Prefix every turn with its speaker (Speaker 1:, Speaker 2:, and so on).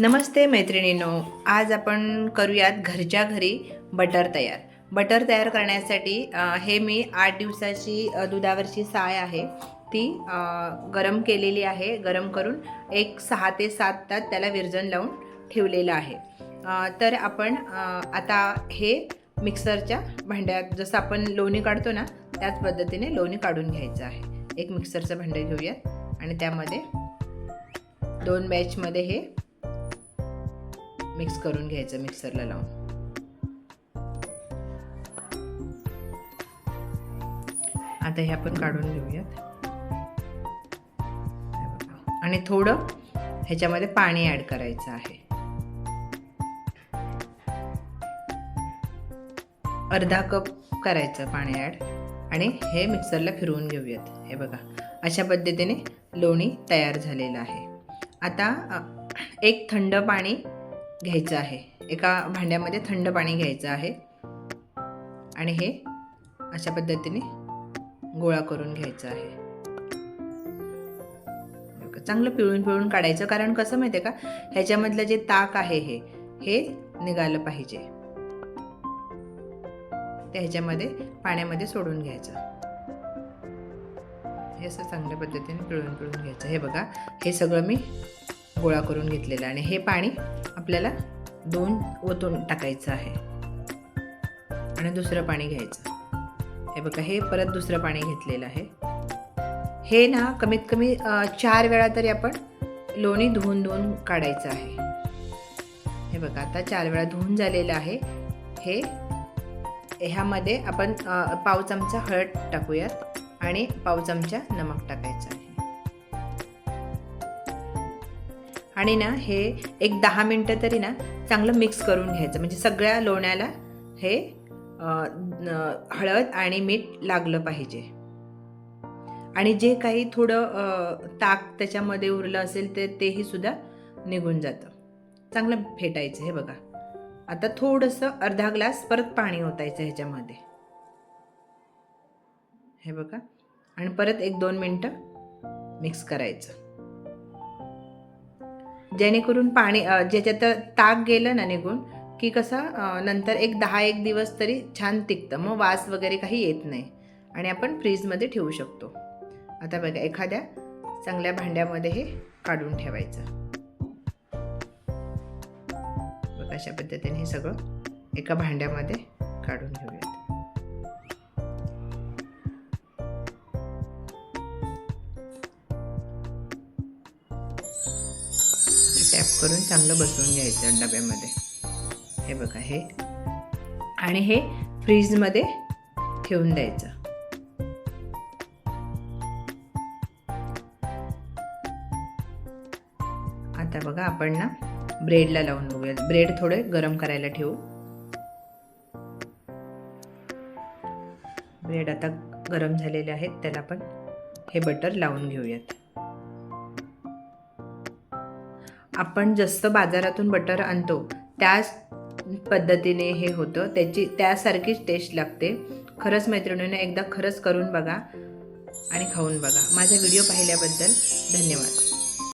Speaker 1: नमस्ते मैत्रिणींनो आज आपण करूयात घरच्या घरी बटर तयार. बटर तयार करण्यासाठी हे मी आठ दिवसाची दुधावरची साय आहे. ती गरम केलेली आहे. गरम करून एक सहा ते सात तास त्याला विरजन लावून ठेवलेलं आहे. तर आपण आता हे मिक्सरच्या भांड्यात जसं आपण लोणी काढतो ना त्याच पद्धतीने लोणी काढून घ्यायचं आहे. एक मिक्सरचं भांडं घेऊयात आणि त्यामध्ये दोन बॅचमध्ये हे मिक्स करून घ्यायचं मिक्सरला लावून. आता हे आपण काढून घेऊयात. आणि थोडं ह्याच्यामध्ये पाणी ॲड करायचं आहे. अर्धा कप करायचं पाणी ॲड. आणि हे मिक्सरला फिरवून घेऊयात. हे बघा. अशा पद्धतीने लोणी तयार झालेलं आहे. आता एक थंड पाणी घ्यायचं आहे. एका भांड्यामध्ये थंड पाणी घ्यायचं आहे. आणि हे अशा पद्धतीने गोळा करून घ्यायचं आहे. चांगलं पिळून पिळून काढायचं. कारण कसं माहिती आहे का? ह्याच्यामधलं जे ताक आहे हे हे निघालं पाहिजे. ते ह्याच्यामध्ये पाण्यामध्ये सोडून घ्यायचं. हे असं चांगल्या पद्धतीने पिळून पिळून घ्यायचं. हे बघा हे सगळं मी गोळा करून घेतलेलं आणि हे पाणी आपल्याला दोन ओतून टाकायचं आहे. आणि दुसरं पाणी घ्यायचं. हे बघा हे परत दुसरं पाणी घेतलेलं आहे. हे ना कमीत कमी चार वेळा तरी आपण लोणी धुवून धुवून काढायचं आहे. हे बघा आता चार वेळा धुवून झालेलं आहे. हे ह्यामध्ये आपण पाव चमचा हळद टाकूयात आणि पाव चमचा नमक टाकायचं. आणि ना हे एक दहा मिनटं तरी ना चांगलं मिक्स करून घ्यायचं. म्हणजे सगळ्या लोण्याला हे हळद आणि मीठ लागलं पाहिजे. आणि जे काही थोडं ताक त्याच्यामध्ये उरलं असेल ते तेही सुद्धा निघून जातं. चांगलं फेटायचं हे बघा. आता थोडंसं अर्धा ग्लास परत पाणी ओतायचं ह्याच्यामध्ये. हे बघा. आणि परत एक दोन मिनटं मिक्स करायचं. जेणेकरून पाणी ज्याच्यात ताक गेलं ना निघून की कसं नंतर एक दहा एक दिवस तरी छान टिकतं. मग वास वगैरे काही येत नाही. आणि आपण फ्रीजमध्ये ठेवू शकतो. आता बघा एखाद्या चांगल्या भांड्यामध्ये हे काढून ठेवायचं. बघा अशा पद्धतीने हे सगळं एका भांड्यामध्ये काढून ठेवूया टॅप करून चांगलं बसवून घ्यायचं डब्यामध्ये. हे बघा हे. आणि हे फ्रीजमध्ये ठेवून द्यायचं. आता बघा आपण ना ब्रेडला लावून बघूया. ब्रेड थोडे गरम करायला ठेवू. ब्रेड आता गरम झालेले आहेत त्याला आपण हे बटर लावून घेऊयात. आपण जसं बाजारातून बटर आणतो त्याच पद्धतीने हे होतं. त्याची त्यासारखीच टेस्ट लागते. खरंच मैत्रिणीने एकदा खरंच करून बघा आणि खाऊन बघा. माझा व्हिडिओ पाहिल्याबद्दल धन्यवाद.